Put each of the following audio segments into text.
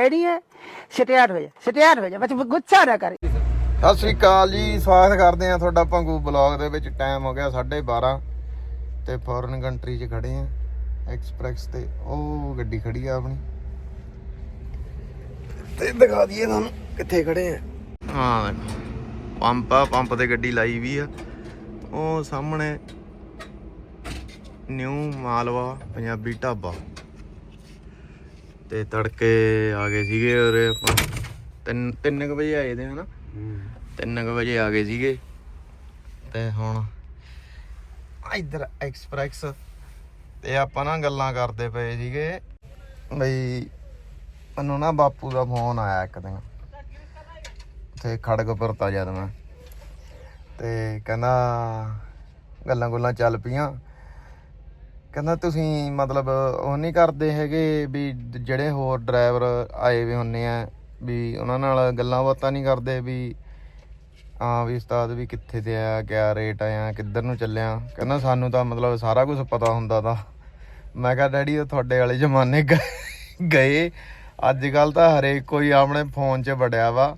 ਸਟਿਆਰ ਹੋ? ਜਾ ਸਟਿਆਰ ਹੋ ਜਾ ਬਸ ਗੁੱਸਾ ਨਾ ਕਰ। ਸਤਿ ਸ੍ਰੀ ਅਕਾਲ ਜੀ ਸਵਾਗਤ ਕਰਦੇ ਆ ਤੁਹਾਡਾ ਭੰਗੂ ਬਲੌਗ ਦੇ ਵਿੱਚ। ਟਾਈਮ ਹੋ ਗਿਆ 12:30 ਤੇ ਫੋਰਨ ਕੰਟਰੀ 'ਚ ਖੜੇ ਆ ਐਕਸਪ੍ਰੈਸ ਤੇ ਉਹ ਗੱਡੀ ਖੜੀ ਆ ਆਪਣੀ। ਤੇ ਦਿਖਾ ਦਈਏ ਤੁਹਾਨੂੰ ਕਿੱਥੇ ਖੜੇ ਆ। ਹਾਂ ਪੰਪ ਆ ਪੰਪ ਤੇ ਗੱਡੀ ਲਾਈ ਵੀ ਆ। ਉਹ ਸਾਹਮਣੇ ਨਿਊ ਮਾਲਵਾ ਪੰਜਾਬੀ ਢਾਬਾ। ਤੇ ਤੜਕੇ ਆ ਗਏ ਸੀਗੇ ਉਰੇ ਆਪਾਂ ਤਿੰਨ ਤਿੰਨ ਕੁ ਵਜੇ ਆਏ ਦੇ ਹਨਾ? ਤਿੰਨ ਕੁ ਵਜੇ ਆ ਗਏ ਸੀਗੇ। ਤੇ ਹੁਣ ਇਧਰ ਐਕਸਪ੍ਰੈਸ ਤੇ ਆਪਾਂ ਨਾ ਗੱਲਾਂ ਕਰਦੇ ਪਏ ਸੀਗੇ ਬਈ ਮੈਨੂੰ ਨਾ ਬਾਪੂ ਦਾ ਫੋਨ ਆਇਆ ਇੱਕ ਦਿਨ। ਤੇ ਖੜਗਪੁਰ ਤਾਂ ਜਦ ਮੈਂ। ਤੇ ਕਹਿੰਦਾ ਗੱਲਾਂ ਗੁੱਲਾਂ ਚੱਲ ਪਈਆਂ। ਕਹਿੰਦਾ ਤੁਸੀਂ ਮਤਲਬ ਉਹ ਨਹੀਂ ਕਰਦੇ ਹੈਗੇ ਵੀ ਜਿਹੜੇ ਹੋਰ ਡਰਾਈਵਰ ਆਏ ਵੀ ਹੁੰਨੇ ਆ, ਵੀ ਉਹਨਾਂ ਨਾਲ ਗੱਲਾਂ ਬਾਤਾਂ ਨਹੀਂ ਕਰਦੇ ਵੀ ਹਾਂ ਵੀ ਉਸਤਾਦ ਵੀ ਕਿੱਥੇ ਤੇ ਆਇਆ ਕਿਆ ਰੇਟ ਆਇਆ ਕਿੱਧਰ ਨੂੰ ਚੱਲਿਆ ਕਹਿੰਦਾ ਸਾਨੂੰ ਤਾਂ ਮਤਲਬ ਸਾਰਾ ਕੁਝ ਪਤਾ ਹੁੰਦਾ ਤਾਂ। ਮੈਂ ਕਿਹਾ, ਡੈਡੀ, ਉਹ ਤੁਹਾਡੇ ਵਾਲੇ ਜ਼ਮਾਨੇ ਗ- ਗਏ। ਅੱਜ ਕੱਲ ਤਾਂ ਹਰੇਕ ਕੋਈ ਆਪਣੇ ਫੋਨ 'ਚ ਵੜਿਆ ਵਾ।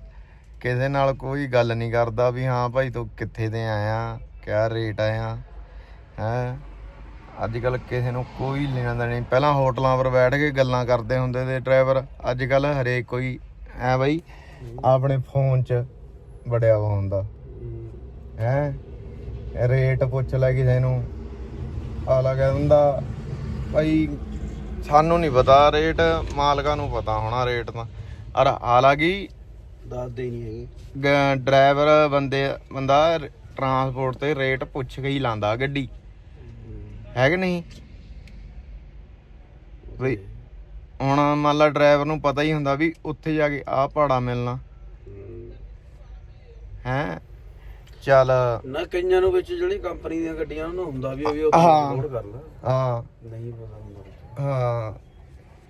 ਕਿਸੇ ਨਾਲ ਕੋਈ ਗੱਲ ਨਹੀਂ ਕਰਦਾ ਵੀ ਹਾਂ ਭਾਈ ਤੂੰ ਕਿੱਥੇ ਤੇ ਆਇਆ, ਕਿਆ ਰੇਟ ਆਇਆ ਹੈ। ਅੱਜ ਕੱਲ ਕਿਸੇ ਨੂੰ ਕੋਈ ਲੈਣਾ ਦੇਣਾ ਨਹੀਂ। ਪਹਿਲਾਂ ਹੋਟਲਾਂ 'ਪਰ ਬੈਠ ਕੇ ਗੱਲਾਂ ਕਰਦੇ ਹੁੰਦੇ ਤੇ ਡਰਾਈਵਰ ਅੱਜ ਕੱਲ ਹਰੇਕ ਕੋਈ ਐ ਬਈ ਆਪਣੇ ਫੋਨ 'ਚ ਵੜਿਆ ਵਾ ਹੁੰਦਾ। ਹੈ। ਰੇਟ ਪੁੱਛ ਲੈ ਕਿਸੇ ਨੂੰ। ਆਲਾ ਕਹਿ ਦਿੰਦਾ ਭਾਈ ਸਾਨੂੰ ਨਹੀਂ ਪਤਾ ਰੇਟ ਮਾਲਕਾਂ ਨੂੰ ਪਤਾ ਹੋਣਾ ਰੇਟ ਤਾਂ। ਅਰ ਹਾਲਾਂਕਿ ਦੱਸਦੇ ਨਹੀਂ ਹੈਗੇ। ਡਰਾਈਵਰ ਬੰਦੇ ਬੰਦਾ ਟਰਾਂਸਪੋਰਟ ਤੇ ਰੇਟ ਪੁੱਛ ਕੇ ਹੀ ਲਾਂਦਾ ਗੱਡੀ। ਹੈ ਕਿ ਨਹੀਂ? ਵੀ ਹੁਣ ਮੰਨ ਲਾ ਡਰਾਈਵਰ ਨੂੰ ਪਤਾ ਹੀ ਹੁੰਦਾ ਵੀ ਉੱਥੇ ਜਾ ਕੇ ਆਹ ਭਾੜਾ ਮਿਲਣਾ। ਹੈ? ਚੱਲ। ਨਾ ਕਈਆਂ ਨੂੰ ਵਿੱਚ ਜਿਹੜੀ ਕੰਪਨੀ ਦੀਆਂ ਗੱਡੀਆਂ ਉਹਨਾਂ ਨੂੰ ਹੁੰਦਾ ਵੀ ਵੀ ਉੱਥੇ ਹਾਂ। ਲੋਡ ਕਰ ਲਾ। ਹਾਂ। ਨਹੀਂ ਪਤਾ ਹੁੰਦਾ। ਹਾਂ।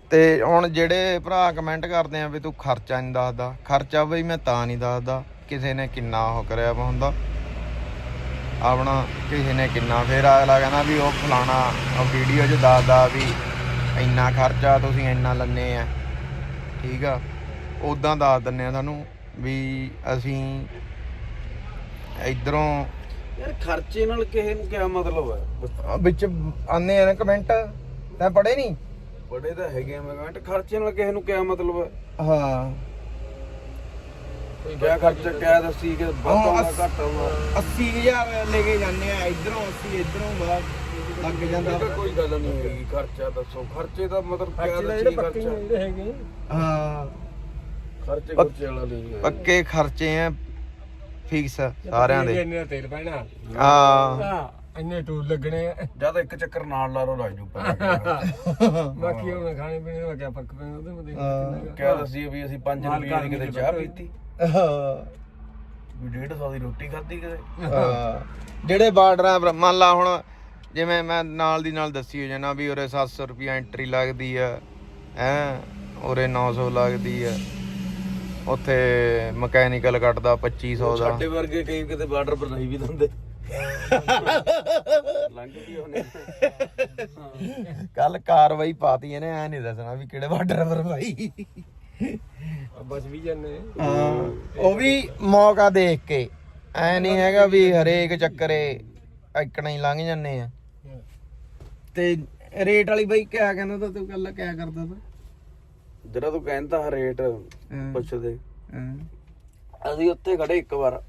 ਤੇ ਹੁਣ ਜਿਹੜੇ ਭਰਾ ਕਮੈਂਟ ਕਰਦੇ ਆ ਵੀ ਤੂੰ ਖਰਚਾ ਨਹੀਂ ਦੱਸਦਾ। ਖਰਚਾ ਬਈ ਮੈਂ ਤਾਂ ਨਹੀਂ ਦੱਸਦਾ। ਕਿਸੇ ਨੇ ਕਿੰਨਾ ਉਹ ਕਰਿਆ ਵਾ ਹੁੰਦਾ। ਆਪਣਾ ਕਿਸੇ ਨੇ ਕਿੰਨਾ ਫੇਰ ਅਗਲਾ ਕਹਿੰਦਾ ਵੀ ਉਹ ਫਲਾਣਾ ਉਹ ਵੀਡੀਓ 'ਚ ਦੱਸਦਾ ਵੀ ਇੰਨਾ ਖਰਚਾ ਤੁਸੀਂ ਇੰਨਾ ਲੰਨੇ ਆ। ਠੀਕ ਆ? ਉਦਾਂ ਦੱਸ ਦਿੰਨੇ ਆ ਤੁਹਾਨੂੰ ਵੀ ਅਸੀਂ ਇਧਰੋਂ ਯਾਰ ਖਰਚੇ ਨਾਲ ਕਿਸੇ ਨੂੰ ਕਿਆ ਮਤਲਬ ਹੈ ਵਿੱਚ ਆਨੇ ਆ ਨਾ ਕਮੈਂਟ ਤੈਂ ਪੜੇ ਨਹੀਂ ਬੜੇ ਤਾਂ ਹੈਗੇ ਆ ਮੈਂ ਕਹਿੰਦਾ ਖਰਚੇ ਨਾਲ ਕਿਸੇ ਨੂੰ ਕਿਆ ਮਤਲਬ ਹੈ ਹਾਂ। ਕਿਆ ਖਰਚਾ ਕਿਆ ਦੱਸੀ ਕਿ ਵੱਧ ਹਾਂ, ਆਉਂਦਾ ਅਸ- ਘੱਟ ਆਉਂਦਾ 80000 ਲੈ ਕੇ ਜਾਂਦੇ ਆ ਇਧਰੋਂ 80 ਇਧਰੋਂ ਬਾਅਦ ਲੱਗ ਜਾਂਦਾ। ਇਹ ਤਾਂ ਕੋਈ ਗੱਲ ਨਹੀਂ ਹੈਗੀ ਖਰਚਾ ਦੱਸੋ। ਖਰਚੇ ਦਾ ਮਤਲਬ ਕਿਆ ਦੱਸੀ ਖਰਚਾ? ਹੈਗੇ। ਹਾਂ। ਖਰਚੇ ਖਰਚੇ ਵਾਲਾ ਨਹੀਂ ਹੈ। ਪੱਕੇ ਖਰਚੇ ਆ ਫਿਕਸ ਸਾਰਿਆਂ ਦੇ। ਇੰਨੇ ਦਾ ਤੇਲ ਪੈਣਾ। ਹਾਂ। ਹਾਂ ਇੰਨੇ ਟੂਲ ਲੱਗਣੇ ਆ। ਜਦ ਇੱਕ ਚੱਕਰ ਨਾਲ ਲਾ ਲੋ ਲੱਗ ਜੂ ਬਾਕੀ ਹੁਣ ਖਾਣੇ ਪੀਣੇ ਦਾ ਕਿਆ ਫ਼ਰਕ ਪੈਂਦਾ ਉਹਦੇ ਕਿੰਨਾ ਕਿਆ ਦੱਸੀ ਵੀ ਅਸੀਂ 5 ਮਾਲ ਰੁਪਏ ਦੀ ਕਿਤੇ ਚਾਹ ਪੀਤੀ। ਵੀ 150 ਦੀ ਰੋਟੀ ਖਾਧੀ ਕਿਤੇ? ਹਾਂ। ਜਿਹੜੇ ਬਾਰਡਰਾਂ ਪਰ ਮੰਨ ਲਾ ਹੁਣ ਜਿਵੇਂ ਮੈਂ ਨਾਲ ਦੀ ਨਾਲ ਦੱਸੀ ਹੋ ਜਾਣਾ ਵੀ ਉਰੇ 700 ਰੁਪਿਆ ਐਂਟਰੀ ਲੱਗਦੀ ਆ ਹੈ? ਉਰੇ 900 ਲੱਗਦੀ ਆ। ਉੱਥੇ ਮਕੈਨੀਕਲ ਕੱਟਦਾ 2500 ਦਾ। ਸਾਡੇ ਵਰਗੇ ਕਈ ਕਿਤੇ ਬਾਰਡਰ ਪਰ ਨਹੀਂ ਵੀ ਦਿੰਦੇ। ਲੰਘ ਗਈ ਉਹਨੇ ਕੱਲ ਕਾਰਵਾਈ ਪਾਤੀ ਇਹਨੇ ਐ ਨਹੀਂ ਦੱਸਣਾ ਵੀ ਕਿਹੜੇ ਬਾਰਡਰ ਪਰ ਭਾਈ ਬਸ ਵੀ ਜਾਂਦੇ ਹਾਂ ਉਹ ਵੀ ਮੌਕਾ ਦੇਖ ਕੇ। ਐ ਨਹੀਂ ਹੈਗਾ ਵੀ ਹਰੇਕ ਚੱਕਰੇ ਇੱਕਣਾ ਹੀ ਲੰਘ ਜੰਨੇ ਆ। ਤੇ ਰੇਟ ਵਾਲੀ ਬਾਈ ਕਿਆ ਕਹਿੰਦਾ ਤਾ ਤੂੰ ਕੱਲ ਕਿਆ ਕਰਦਾ ਤਾ? ਜਿਹੜਾ ਤੂੰ ਕਹਿੰਦਾ ਰੇਟ। ਪੁੱਛਦੇ। ਅਸੀਂ ਉੱਥੇ ਖੜੇ ਇੱਕ ਵਾਰ।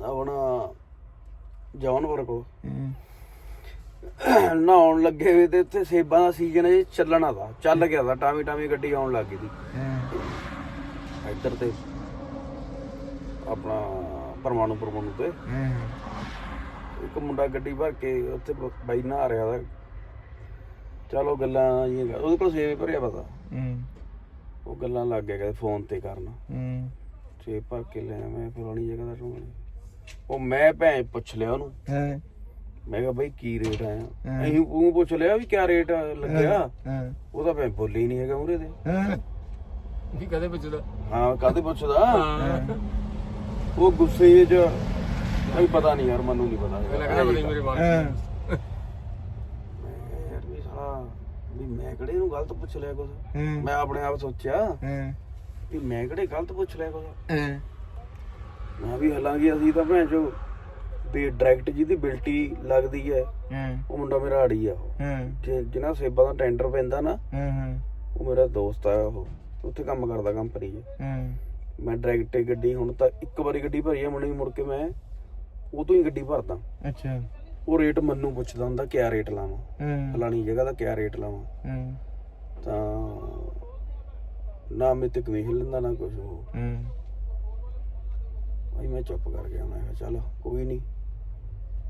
ਆਪਣਾ ਜੌਨਪੁਰ ਕੋ ਨਹਾਉਣ ਲੱਗੇ ਵੇ ਤੇ ਉੱਥੇ ਸੇਬਾਂ ਦਾ ਸੀਜ਼ਨ ਜੇ ਚੱਲਣਾ ਦਾ ਚੱਲ ਗਿਆ ਦਾ ਟਾਵੀ ਟਾਵੀ ਗੱਡੀ ਆਉਣ ਲੱਗ ਗਈ ਸੀ ਇੱਧਰ ਤੇ ਆਪਣਾ ਪਰਮਾਣੂ ਪਰਮਾਣੂ ਤੇ। ਇੱਕ ਮੁੰਡਾ ਗੱਡੀ ਭਰ ਕੇ ਉੱਥੇ ਬਾਈ ਨਹਾ ਰਿਹਾ ਦਾ ਚਲੋ ਗੱਲਾਂ ਇਹ ਉਹਦੇ ਕੋਲ ਸੇਵੇ ਭਰਿਆ ਪਤਾ। ਉਹ ਗੱਲਾਂ ਲੱਗ ਗਿਆ ਕਹਿੰਦੇ ਫੋਨ ਤੇ ਕਰਨ। ਸੇਬ ਭਰ ਕੇ ਲੈ ਮੈਂ ਫਲਾਣੀ ਜਗ੍ਹਾ ਦਾ ਢੂੰਘਣੀ ਉਹ ਮੈਂ ਭੈਣ ਪੁੱਛ ਲਿਆ ਉਹਨੂੰ। ਮੈਂ ਕਿਹਾ ਬਈ ਕੀ ਰੇਟ ਆਇਆ? ਹਾਂ। ਅਸੀਂ ਉਹ ਪੁੱਛ ਲਿਆ ਵੀ ਕਿਆ ਰੇਟ ਲੱਗਿਆ? ਉਹ ਤਾਂ ਭੈਣ ਬੋਲੇ ਹੀ ਨਹੀਂ ਹੈਗਾ ਮੂਰੇ ਦੇ ਵੀ ਕਦੇ ਪੁੱਛਦਾ? ਹਾਂ ਕਾਹਦੇ ਪੁੱਛਦਾ। ਹਾਂ। ਉਹ ਗੁੱਸੇ 'ਚ ਨਹੀਂ ਪਤਾ ਨਹੀਂ ਯਾਰ ਮੈਨੂੰ ਨਹੀਂ ਪਤਾ ਲੱਗਦਾ ਬੜੀ ਮੇਰੇ ਮਨ ਮੈਂ ਕਿਹਾ ਯਾਰ ਵੀ ਸਾਲਾ ਵੀ ਮੈਂ ਕਿਹੜੇ ਇਹਨੂੰ ਗਲਤ ਪੁੱਛ ਲਿਆ ਕੁਝ ਹੂੰ। ਮੈਂ ਆਪਣੇ ਆਪ ਸੋਚਿਆ ਹੂੰ। ਵੀ ਮੈਂ ਕਿਹੜੇ ਗਲਤ ਪੁੱਛ ਲਿਆ ਕੁਝ ਹੂੰ। ਮੈਂ ਵੀ ਹਾਲਾਂਕਿ ਅਸੀਂ ਤਾਂ ਭੈਣ ਚੋ ਵੀ ਡਾਇਰੈਕਟ ਜਿਹਦੀ ਬਿਲਟੀ ਲੱਗਦੀ ਹੈ ਹੂੰ। ਉਹ ਮੁੰਡਾ ਮੇਰਾ ਆੜੀ ਆ ਉਹ। ਹੂੰ। ਜਿ- ਜਿਹਨਾਂ ਸੇਬਾਂ ਦਾ ਟੈਂਡਰ ਪੈਂਦਾ ਨਾ ਹੂੰ ਹੂੰ। ਉਹ ਮੇਰਾ ਦੋਸਤ ਆ ਉਹ। ਉੱਥੇ ਕੰਮ ਕਰਦਾ ਕੰਪਨੀ 'ਚ। ਹੂੰ। ਮੈਂ ਡਾਇਰੈਕਟ ਹੀ ਗੱਡੀ ਹੁਣ ਤਾਂ ਇੱਕ ਵਾਰੀ ਗੱਡੀ ਭਰੀ ਆ ਮੁੰਡੇ ਮੁੜ ਕੇ ਮੈਂ ਉਹ ਤੋਂ ਹੀ ਗੱਡੀ ਭਰਦਾ। ਅੱਛਾ। ਉਹ ਰੇਟ ਮੈਨੂੰ ਪੁੱਛਦਾ ਹੁੰਦਾ ਕਿਆ ਰੇਟ ਲਾਵਾਂ? ਹੂੰ। ਫਲਾਣੀ ਜਗ੍ਹਾ ਦਾ ਕਿਆ ਰੇਟ ਲਾਵਾਂ? ਹੂੰ। ਤਾਂ ਨਾ ਮੇ ਤੇ ਕਮਿਸ਼ਨ ਲੈਂਦਾ ਨਾ ਕੁਝ ਹੂੰ। ਭਾਈ ਮੈਂ ਚੁੱਪ ਕਰ ਗਿਆ ਮੈਂ ਕਿਹਾ ਚੱਲ ਕੋਈ ਨਹੀਂ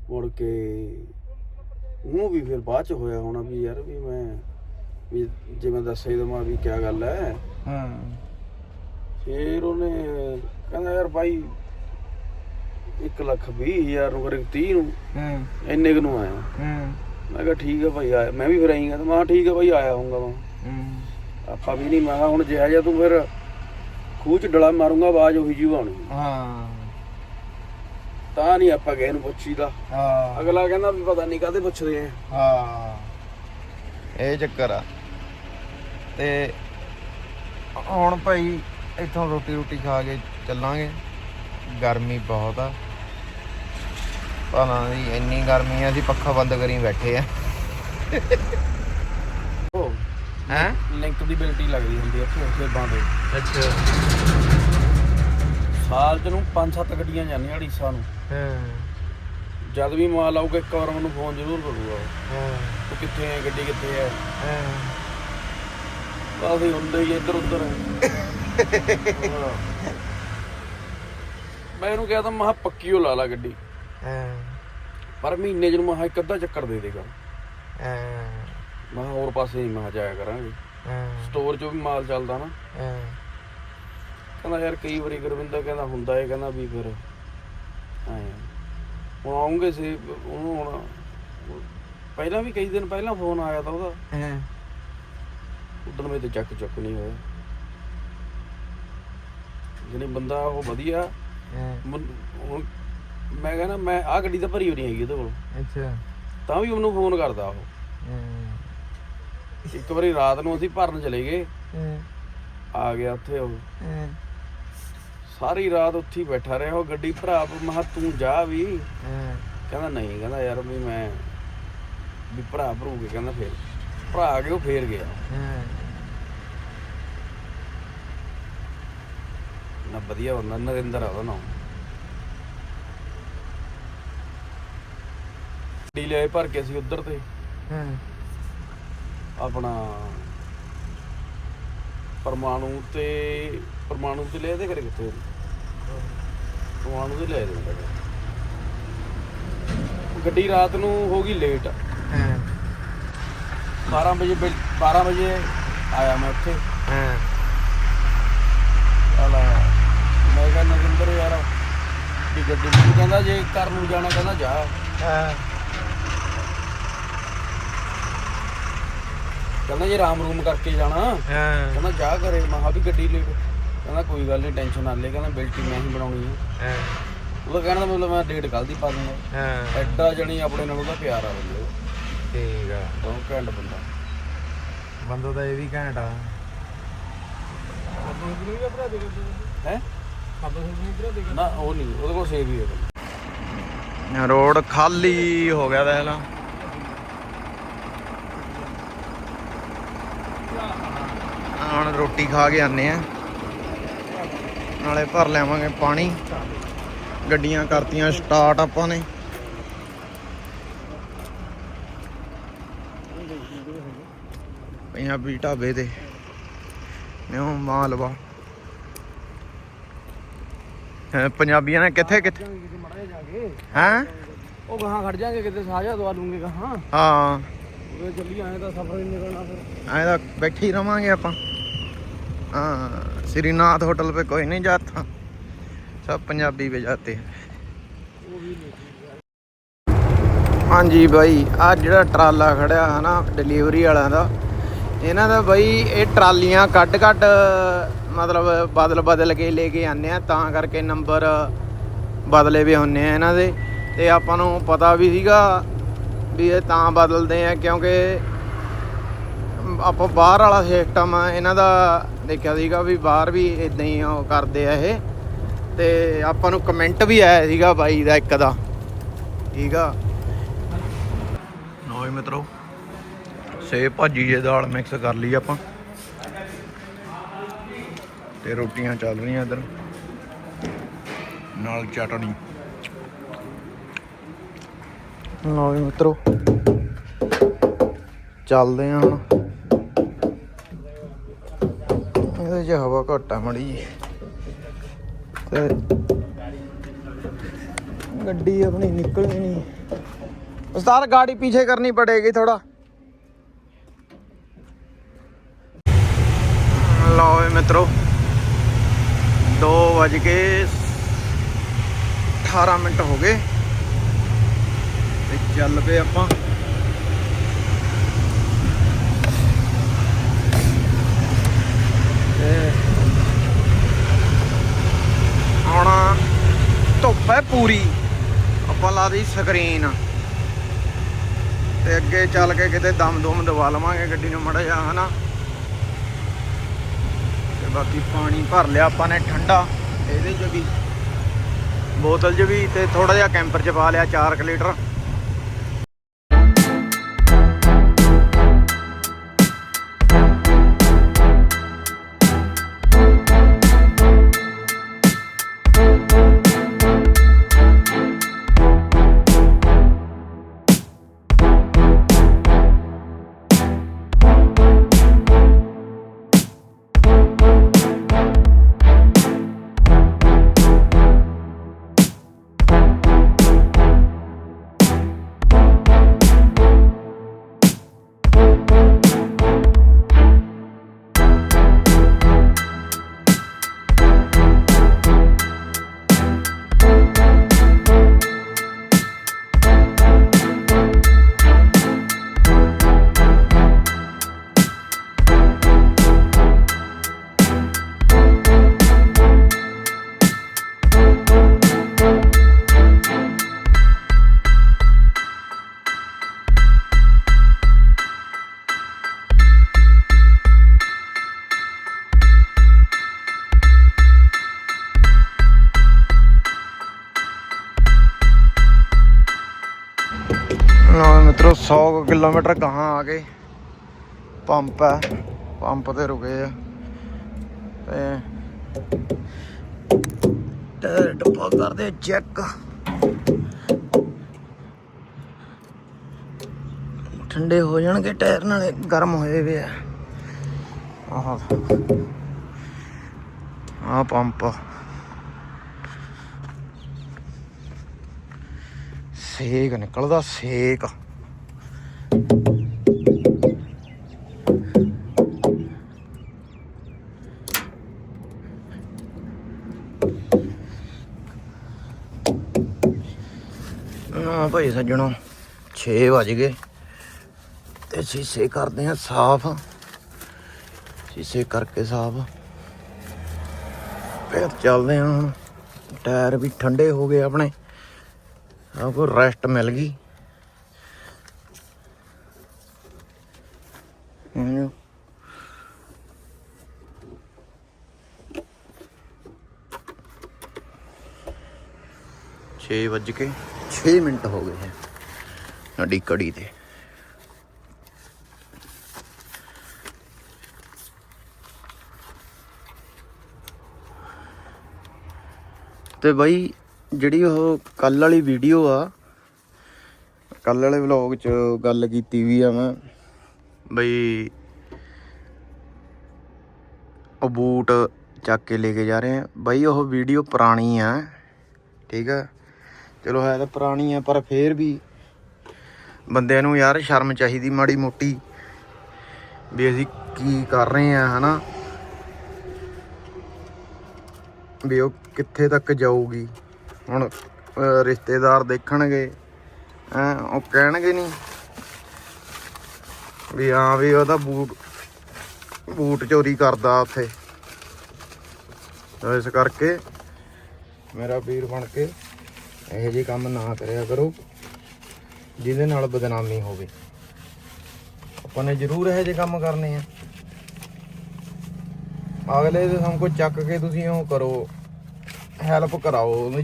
ਮੁੜ ਕੇ ਉਹ ਵੀ ਫਿਰ ਬਾਅਦ ਚ ਹੋਇਆ ਹੋਣਾ ਵੀ ਯਾਰ ਵੀ ਮੈਂ ਵੀ ਜਿਵੇਂ ਦੱਸੇ ਦਮਾ ਵੀ ਕਿਆ ਗੱਲ ਹੈ। ਹਾਂ। ਫਿਰ ਉਹਨੇ ਕਹਿੰਦਾ ਯਾਰ ਭਾਈ 1 ਲੱਖ ਵੀਹ ਹਜ਼ਾਰ ਨੂੰ ਕਰੇ 30 ਨੂੰ ਹੂੰ। ਇੰਨੇ ਕੁ ਨੂੰ ਆਇਆ। ਹੂੰ। ਮੈਂ ਕਿਹਾ ਠੀਕ ਹੈ ਭਾਈ ਆਇਆ। ਮੈਂ ਵੀ ਫਿਰ ਆਈਂਗਾ ਤੇ ਮੈਂ ਕਿਹਾ ਠੀਕ ਹੈ ਭਾਈ ਆਇਆ ਹੋਊਗਾ ਮੈਂ। ਹੂੰ। ਆਪਾਂ ਵੀ ਨਹੀਂ ਮੈਂ ਕਿਹਾ ਹੁਣ ਜਿਹਾ ਜਿਹਾ ਤੂੰ ਫਿਰ ਖੂਹ ਚ ਡਲਾ ਮਾਰੂੰਗਾ ਆਵਾਜ਼ ਉਹੀ ਜਿਹੀ ਆਉਣੀ ਹਾਂ। ਤਾਂ ਨਹੀਂ ਆਪਾਂ ਕਿਸੇ ਨੂੰ ਪੁੱਛੀਦਾ। ਹਾਂ। ਅਗਲਾ ਕਹਿੰਦਾ ਵੀ ਪਤਾ ਨਹੀਂ ਕਾਹਦੇ ਪੁੱਛਦੇ ਆ ਹਾਂ। ਇਹ ਚੱਕਰ ਆ। ਤੇ ਹੁਣ ਭਾਈ ਇੱਥੋਂ ਰੋਟੀ ਰੋਟੀ ਖਾ ਕੇ ਚੱਲਾਂਗੇ। ਗਰਮੀ ਬਹੁਤ ਆ। ਪਤਾ ਨਹੀਂ ਇੰਨੀ ਗਰਮੀ ਆ ਅਸੀਂ ਪੱਖਾ ਬੰਦ ਕਰੀ ਬੈਠੇ ਆ। ਉਹ ਹੈ? ਲਿੰਕ ਦੀ ਬਿਲਟੀ ਲੱਗਦੀ ਹੁੰਦੀ ਆ ਉੱਥੇ ਬਾਂਦੇ ਅੱਛਾ। ਸਾਲ ਚ ਨੂੰ 5-7 ਗੱਡੀਆਂ ਜਾਂਦੀਆਂ ਢੀਸਾ ਨੂੰ। ਹਾਂ। ਜਦ ਵੀ ਮਾਲ ਆਊਗਾ ਇੱਕ ਵਾਰ ਮੈਨੂੰ ਫੋਨ ਜ਼ਰੂਰ ਕਰੂਗਾ। ਹਾਂ। ਤੂੰ ਕਿੱਥੇ ਹੈ ਗੱਡੀ ਕਿੱਥੇ ਹੈ? ਹਾਂ। ਅਸੀਂ ਹੁੰਦੇ ਹੀ ਇੱਧਰ ਉੱਧਰ। ਹਾਂ। ਮੈਂ ਇਹਨੂੰ ਕਿਹਾ ਤਾਂ ਮਹਾ ਪੱਕੀ ਓ ਲਾ ਲਾ ਗੱਡੀ। ਹਾਂ। ਪਰ ਮਹੀਨੇ ਚ ਨੂੰ ਮਹਾ ਇੱਕ ਅੱਧਾ ਚੱਕਰ ਦੇ ਦੇਗਾ। ਹਾਂ। ਮੈਂ ਕਿਹਾ ਹੋਰ ਪਾਸੇ ਨਹੀਂ ਮੈਂ ਜਾਇਆ ਕਰਾਂਗੇ। ਸਟੋਰ ਚੋਂ ਵੀ ਮਾਲ ਚੱਲਦਾ ਨਾ। ਹਾਂ। ਕਹਿੰਦਾ ਯਾਰ ਕਈ ਵਾਰੀ ਗੁਰਵਿੰਦਰ ਕਹਿੰਦਾ ਹੁੰਦਾ ਏ ਕਹਿੰਦਾ ਵੀ ਫਿਰ ਐਂ ਹੁਣ ਆਉਂਗੇ ਸੀ ਉਹਨੂੰ ਹੁਣ ਪਹਿਲਾਂ ਵੀ ਕਈ ਦਿਨ ਪਹਿਲਾਂ ਫੋਨ ਆਇਆ ਤਾਂ ਉਹਦਾ। ਹਾਂ। ਉਦੋਂ ਮੇਰੇ ਤੇ ਚੱਕ ਚੁੱਕ ਨਹੀਂ ਹੋਇਆ। ਜਿਹਨੇ ਬੰਦਾ ਉਹ ਵਧੀਆ ਮਨ- ਹੁਣ ਮੈਂ ਕਹਿੰਦਾ ਮੈਂ ਆਹ ਗੱਡੀ ਤਾਂ ਭਰੀ ਹੋਈ ਨਹੀਂ ਹੈਗੀ ਉਹਦੇ ਕੋਲ। ਅੱਛਾ। ਤਾਂ ਵੀ ਉਹਨੂੰ ਫੋਨ ਕਰਦਾ ਉਹ। ਇੱਕ ਵਾਰੀ ਰਾਤ ਨੂੰ ਅਸੀਂ ਭਰਨ ਚਲੇ ਗਏ। ਆ ਗਿਆ ਉੱਥੇ ਉਹ। ਸਾਰੀ ਰਾਤ ਉੱਥੇ ਹੀ ਬੈਠਾ ਰਿਹਾ ਉਹ ਗੱਡੀ ਭਰਾ ਮਹਾ ਤੂੰ ਜਾ ਵੀ। ਕਹਿੰਦਾ ਨਹੀਂ। ਕਹਿੰਦਾ ਯਾਰ ਵੀ ਮੈਂ ਵੀ ਭਰਾ ਭਰੂ ਕੇ ਕਹਿੰਦਾ ਫੇਰ। ਭਰਾ ਕੇ ਉਹ ਫੇਰ ਗਿਆ। ਨਾ ਵਧੀਆ ਬੰਦਾ ਨਰਿੰਦਰ ਆ ਉਹਦਾ ਨਾਮ। ਲਿਆਏ ਭਰ ਕੇ ਅਸੀਂ ਉੱਧਰ ਤੇ। ਆਪਣਾ ਪਰਮਾਣੂ ਤੇ ਪਰਮਾਣੂ ਤੇ ਤੇ ਕਰੇ ਕਿੱਥੇ ਪਰਮਾਣੂ ਤੇ ਲਿਆ ਦੇ ਗੱਡੀ ਰਾਤ ਨੂੰ ਹੋ ਗਈ ਲੇਟ 12 ਵਜੇ ਬਿਲ- 12 ਵਜੇ ਆਇਆ ਮੈਂ ਉੱਥੇ। ਚਲ ਮੈਂ ਕਿਹਾ ਨਰਿੰਦਰ ਯਾਰ ਵੀ ਗੱਡੀ ਨੂੰ ਕਹਿੰਦਾ ਜੇ ਘਰ ਨੂੰ ਜਾਣਾ ਕਹਿੰਦਾ ਜਾ। ਕਹਿੰਦਾ ਜੇ ਰਾਮ ਰੂਮ ਕਰਕੇ ਜਾਣਾ ਕਹਿੰਦਾ ਜਾ ਕਰੇ ਮੈਂ ਕਿਹਾ ਵੀ ਗੱਡੀ ਲੈ ਕਹਿੰਦਾ ਕੋਈ ਗੱਲ ਨਹੀਂ ਟੈਨਸ਼ਨ ਨਾ ਲੈ ਕਹਿੰਦਾ ਬਿਲਟੀ ਮੈਂ ਹੀ ਬਣਾਉਣੀ ਹੈ। ਉਹਦਾ ਕਹਿਣ ਦਾ ਮਤਲਬ ਮੈਂ ਡੇਟ ਕੱਲ ਦੀ ਪਾ ਦੂੰਗਾ ਐਡਾ ਜਣੀ ਆਪਣੇ ਨਾਲ ਉਹਦਾ ਪਿਆਰ ਆ ਬੰਦੇ। ਠੀਕ ਆ। ਬਹੁਤ ਘੈਂਟ ਬੰਦਾ। ਬੰਦਾ ਤਾਂ ਇਹ ਵੀ ਘੈਂਟ ਆ। ਹੈ? ਨਾ ਉਹ ਨਹੀਂ ਉਹਦੇ ਕੋਲ ਸੇਵ ਹੀ ਹੈ ਰੋਡ ਖਾਲੀ ਹੋ ਗਿਆ ਦੇਖ ਲਾ ਹੁਣ ਰੋਟੀ ਖਾ ਕੇ ਆਨੇ ਆ। ਨਾਲੇ ਭਰ ਲਿਆਵਾਂਗੇ ਪਾਣੀ। ਗੱਡੀਆਂ ਕਰਤੀਆਂ ਸਟਾਰਟ ਆਪਾਂ ਨੇ। ਪੰਜਾਬੀ ਢਾਬੇ ਤੇ। ਨਿਉ ਮਾਲਵਾ। ਪੰਜਾਬੀਆਂ ਨੇ ਕਿੱਥੇ ਕਿੱਥੇ? ਹੈਂ? ਉਹ ਗਾਹਾਂ ਖੜ ਜਾਾਂਗੇ ਕਿਤੇ ਸਾਜਾ ਦਵਾ ਲੂੰਗੇ ਗਾਹਾਂ। ਹਾਂ। ਉਹ ਚੱਲੀ ਆਏ ਤਾਂ ਸਫਰ ਹੀ ਨਿਕਲਣਾ ਫਿਰ। ਐਂ ਤਾਂ ਬੈਠੇ ਹੀ ਰਵਾਂਗੇ ਆਪਾਂ। ਹਾਂ श्रीनाथ होटल पे कोई नहीं जाता सब पंजाबी पे जाते हैं ਹਾਂਜੀ ਬਾਈ ਆ ਜਿਹੜਾ ਟਰਾਲਾ ਖੜਿਆ ਹੈ ਨਾ ਡਿਲੀਵਰੀ ਵਾਲਿਆਂ ਦਾ ਇਹਨਾਂ ਦਾ ਬਾਈ ਇਹ ਟਰਾਲੀਆਂ ਕੱਢ ਕੱਢ ਮਤਲਬ ਬਦਲ ਬਦਲ ਕੇ ਲੈ ਕੇ ਆਉਂਦੇ ਆ ਤਾਂ ਕਰਕੇ ਨੰਬਰ ਬਦਲੇ ਵੀ ਹੁੰਨੇ ਆ ਇਹਨਾਂ ਦੇ ਤੇ ਆਪਾਂ ਨੂੰ ਪਤਾ ਵੀ ਸੀਗਾ ਵੀ ਇਹ ਤਾਂ ਬਦਲਦੇ ਆ ਕਿਉਂਕਿ ਆਪਾਂ ਬਾਹਰ ਵਾਲਾ ਸਿਸਟਮ ਇਹਨਾਂ ਦਾ ਦੇਖਿਆ ਸੀਗਾ ਵੀ ਬਾਹਰ ਵੀ ਇਦਾਂ ਹੀ ਉਹ ਕਰਦੇ ਆ ਇਹ। ਤੇ ਆਪਾਂ ਨੂੰ ਕਮੈਂਟ ਵੀ ਆਇਆ ਸੀਗਾ ਬਾਈ ਦਾ ਇੱਕ ਦਾ। ਠੀਕ ਆ? ਨੋਏ ਮਿੱਤਰੋ ਸੇ ਭਾਜੀ ਜੇ ਦਾਲ ਮਿਕਸ ਕਰ ਲਈ ਆਪਾਂ। ਤੇ ਰੋਟੀਆਂ ਚੱਲ ਰਹੀਆਂ ਇਧਰ। ਨਾਲ ਚਟਣੀ ਲਓ ਮਿੱਤਰੋ, ਚੱਲਦੇ ਆ ਹੁਣ। ਇਹਦੇ 'ਚ ਹਵਾ ਘੱਟ ਆ ਮੜੀ ਜੀ ਤੇ ਗੱਡੀ ਆਪਣੀ ਨਿਕਲਣੀ ਨਹੀਂ ਉਸਤਾਦ ਗਾੜੀ ਪੀਛੇ ਕਰਨੀ ਪੜੇਗੀ ਥੋੜਾ ਲਓ ਵੀ ਮਿੱਤਰੋ 2 ਵਜ ਕੇ 18 ਮਿੰਟ ਹੋ ਗਏ ਤੇ ਚੱਲ ਪਏ ਆਪਾਂ ਤੇ ਹੁਣ ਧੁੱਪ ਹੈ ਪੂਰੀ। ਆਪਾਂ ਲਾ ਦੀ ਸਕਰੀਨ। ਤੇ ਅੱਗੇ ਚੱਲ ਕੇ ਕਿਤੇ ਦਮ ਦਮ ਦਵਾ ਲਵਾਂਗੇ ਗੱਡੀ ਨੂੰ ਮੜਾ ਜਾ ਹਨਾ? ਤੇ ਬਾਕੀ ਪਾਣੀ ਭਰ ਲਿਆ ਆਪਾਂ ਨੇ ਠੰਡਾ, ਇਹਦੇ 'ਚ ਵੀ। ਬੋਤਲ 'ਚ ਵੀ ਤੇ ਥੋੜਾ ਜਿਹਾ ਕੈਂਪਰ 'ਚ ਪਾ ਲਿਆ 4 ਲੀਟਰ। ਕਿਲੋਮੀਟਰ ਗਾਹਾਂ ਆ ਗਏ ਪੰਪ ਹੈ, ਪੰਪ ਤੇ ਰੁਕੇ ਆ। ਤੇ ਟਾਇਰ ਟੱਪਾ ਕਰਦੇ ਚੈੱਕ ਠੰਡੇ ਹੋ ਜਾਣਗੇ, ਟਾਇਰ ਨਾਲੇ ਗਰਮ ਹੋਏ ਵੇ ਆ। ਆਹ ਆ ਪੰਪ। ਸੇਕ ਨਿਕਲਦਾ, ਸੇਕ ਨਾ ਭਾਈ ਸੱਜਣੋ 6 ਵਜ ਗਏ ਤੇ ਸ਼ੀਸ਼ੇ ਕਰਦੇ ਆ ਸਾਫ਼। ਸ਼ੀਸ਼ੇ ਕਰਕੇ ਸਾਫ਼। ਫਿਰ ਚੱਲਦੇ ਆ ਹੁਣ। ਟਾਇਰ ਵੀ ਠੰਡੇ ਹੋ ਗਏ ਆਪਣੇ। ਸਭ ਕੋ ਰੈਸਟ ਮਿਲ ਗਈ। ਹੂੰ। ਛੇ ਵੱਜ ਕੇ 6 ਮਿੰਟ ਹੋ ਗਏ ਹੈ ਸਾਡੀ ਕੜੀ ਤੇ ਤੇ ਬਾਈ, ਜਿਹੜੀ ਉਹ ਕੱਲ ਵਾਲੀ ਵੀਡੀਓ ਆ, ਕੱਲ ਵਾਲੇ ਵਲੌਗ 'ਚ ਗੱਲ ਕੀਤੀ ਵੀ ਆ ਮੈਂ। ਬਈ, ਉਹ ਬੂਟ ਚੱਕ ਕੇ ਲੈ ਕੇ ਜਾ ਰਹੇ ਆ। ਬਈ, ਉਹ ਵੀਡੀਓ ਪੁਰਾਣੀ ਆ। ਠੀਕ ਆ। ਚਲੋ ਹੈ ਤਾਂ ਪੁਰਾਣੀ ਆ, ਪਰ ਫੇਰ ਵੀ ਬੰਦਿਆਂ ਨੂੰ ਯਾਰ ਸ਼ਰਮ ਚਾਹੀਦੀ ਮਾੜੀ ਮੋਟੀ ਵੀ ਅਸੀਂ ਕੀ ਕਰ ਰਹੇ ਆ, ਹਨਾ? ਵੀ ਉਹ ਕਿੱਥੇ ਤੱਕ ਜਾਊਗੀ? ਹੁਣ ਰਿਸ਼ਤੇਦਾਰ ਦੇਖਣਗੇ ਐ ਉਹ ਕਹਿਣਗੇ ਨਹੀਂ ਵੀ ਹਾਂ ਵੀ ਉਹਦਾ ਬੂਟ ਬੂਟ ਚੋਰੀ ਕਰਦਾ ਉੱਥੇ। ਇਸ ਕਰਕੇ ਮੇਰਾ ਵੀਰ ਬਣ ਕੇ ਇਹੋ ਜਿਹੇ ਕੰਮ ਨਾ ਕਰਿਆ ਕਰੋ, ਜਿਹਦੇ ਨਾਲ ਬਦਨਾਮੀ ਹੋਵੇ। ਆਪਾਂ ਨੇ ਜ਼ਰੂਰ ਇਹੋ ਜਿਹੇ ਕੰਮ ਕਰਨੇ ਆ। ਅਗਲੇ ਦੇ ਸਭ ਕੁਝ ਚੱਕ ਕੇ ਤੁਸੀਂ ਉਹ ਕਰੋ ਹੈਲਪ ਕਰਾਓ ਉਹਨੂੰ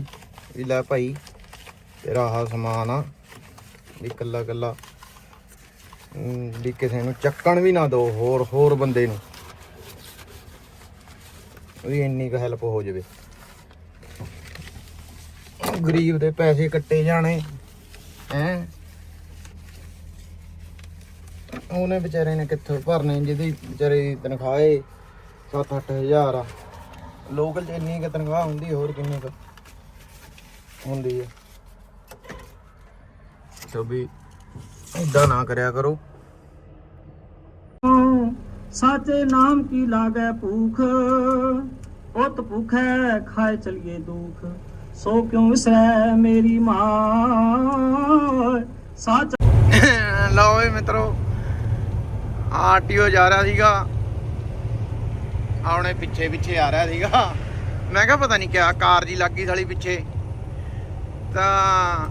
ਵੀ ਲੈ ਭਾਈ, ਤੇਰਾ ਆਹ ਸਮਾਨ ਆ, ਵੀ ਕੱਲਾ ਕੱਲਾ ਵੀ ਕਿਸੇ ਨੂੰ ਚੱਕਣ ਵੀ ਨਾ ਦਿਓ ਹੋਰ ਹੋਰ ਬੰਦੇ ਨੂੰ। ਵੀ ਇੰਨੀ ਕੁ ਹੈਲਪ ਹੋ ਜਾਵੇ। ਗਰੀਬ ਦੇ ਪੈਸੇ ਕੱਟੇ ਜਾਣੇ। ਹੈ? ਉਹਨੇ ਵਿਚਾਰੇ ਨੇ ਕਿੱਥੋਂ ਭਰਨੇ ਜਿਹਦੀ ਵਿਚਾਰੇ ਦੀ ਤਨਖਾਹ ਏ 7-8000 ਆ। ਲੋਕਲ ਚ ਇੰਨੀ ਕੁ ਤਨਖਾਹ ਹੁੰਦੀ ਹੋਰ ਕਿੰਨੀ ਕੁ ਹੁੰਦੀ ਹੈ ਸੋ ਵੀ ਏਦਾਂ ਨਾ ਕਰਿਆ ਕਰੋ। ਸਾਚੇ ਨਾਮ ਕੀ ਲਾਗੈ ਭੂਖ? ਉਤ ਭੁਖੈ ਖਾਏ ਚਲੀਏ ਦੁਖ। ਸੋ ਕਿਉਂ ਵਿਸਰੈ ਮੇਰੀ ਮਾਂ? ਸਾਚ ਲਓ ਏ ਮਿੱਤਰੋ, ਆਰਟੀਓ ਜਾ ਰਿਹਾ ਸੀਗਾ। ਆਉਣੇ ਪਿੱਛੇ ਪਿੱਛੇ ਆ ਰਿਹਾ ਸੀਗਾ। ਮੈਂ ਕਿਹਾ ਪਤਾ ਨਹੀਂ ਕਿਆ, ਕਾਰ ਜੀ ਲੱਗੀ ਸਾਲੀ ਪਿੱਛੇ। ਤਾਂ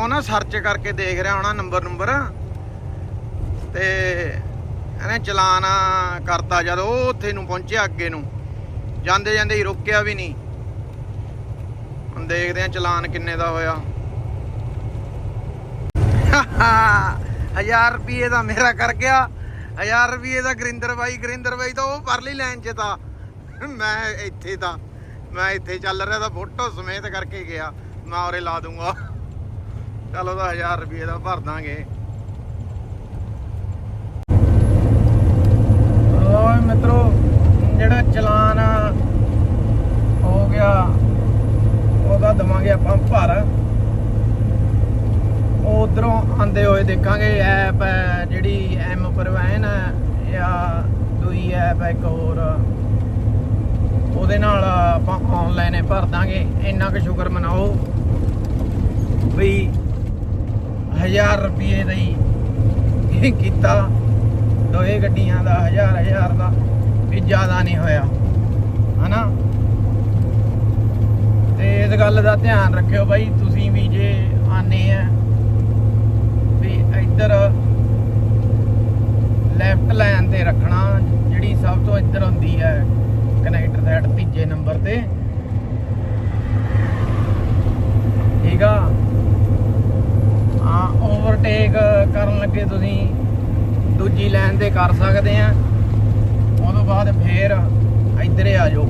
ਉਹ ਨਾ ਸਰਚ ਕਰਕੇ ਦੇਖ ਰਿਹਾ ਹੋਣਾ ਨੰਬਰ ਨੰਬਰ। ਤੇ ਇਹਨੇ ਚਲਾਨ ਕਰਤਾ ਜਦ ਉਹ ਉੱਥੇ ਨੂੰ ਪਹੁੰਚਿਆ ਅੱਗੇ ਨੂੰ। ਜਾਂਦੇ ਜਾਂਦੇ ਹੀ ਰੁਕਿਆ ਵੀ ਨਹੀਂ। ਹੁਣ ਦੇਖਦੇ ਆ ਚਲਾਨ ਕਿੰਨੇ ਦਾ ਹੋਇਆ। ਹਜ਼ਾਰ ਰੁਪਏ ਦਾ ਮੇਰਾ ਕਰ ਗਿਆ। ਹਜ਼ਾਰ ਰੁਪਏ ਦਾ ਗਰਿੰਦਰ ਬਾਈ ਗਰਿੰਦਰ ਬਾਈ ਤਾਂ ਉਹ ਪਰਲੀ ਲਾਈਨ 'ਚ ਤਾਂ। ਮੈਂ ਇੱਥੇ ਤਾਂ, ਮੈਂ ਇੱਥੇ ਚੱਲ ਰਿਹਾ ਤਾਂ ਫੋਟੋ ਸਮੇਤ ਕਰਕੇ ਗਿਆ। ਮੈਂ ਉਰੇ ਲਾ ਦੂੰਗਾ। ਚਲ ਤਾਂ 1000 ਰੁਪਏ ਦਾ ਭਰ ਦਾਂਗੇ ਓਏ ਮਿੱਤਰੋ ਜਿਹੜਾ ਚਲਾਨ ਹੋ ਗਿਆ ਉਹਦਾ ਦਵਾਂਗੇ ਆਪਾਂ ਭਰ ਉਧਰੋਂ ਆਂਦੇ ਹੋਏ ਦੇਖਾਂਗੇ ਐਪ ਜਿਹੜੀ ਐਮ ਪਰਵਾਇਨ ਹੈ ਜਾਂ ਦੂਈ ਐਪ ਹੈ ਇੱਕ ਹੋਰ, ਉਹਦੇ ਨਾਲ ਆਪਾਂ ਆਨਲਾਈਨ ਹੀ ਭਰ ਦਾਂਗੇ। ਇੰਨਾ ਕੁ ਸ਼ੁਕਰ ਮਨਾਓ ਵੀ 1000 ਰੁਪਏ ਦਾ ਹੀ ਕੀਤਾ। ਦੋਏ ਗੱਡੀਆਂ ਦਾ 1000 1000 ਦਾ ਵੀ ਜ਼ਿਆਦਾ ਨਹੀਂ ਹੋਇਆ। ਹਨਾ? ਤੇ ਇਸ ਗੱਲ ਦਾ ਧਿਆਨ ਰੱਖਿਓ ਬਾਈ, ਤੁਸੀਂ ਵੀ ਜੇ ਆਨੇ ਆ ਇੱਧਰ ਲੈਫਟ ਲਾਈਨ ਤੇ ਰੱਖਣਾ, ਜਿਹੜੀ ਸਭ ਤੋਂ ਇੱਧਰ ਹੁੰਦੀ ਹੈ ਕਨੈਕਟਰ ਸਾਈਡ ਤੀਜੇ ਨੰਬਰ ਤੇ। ਠੀਕ ਆ? ਹਾਂ ਓਵਰਟੇਕ ਕਰਨ ਲੱਗੇ ਤੁਸੀਂ, ਦੂਜੀ ਲਾਈਨ ਤੇ ਕਰ ਸਕਦੇ ਆ। ਉਦੋਂ ਬਾਅਦ ਫੇਰ ਇੱਧਰ ਆ ਜਾਓ।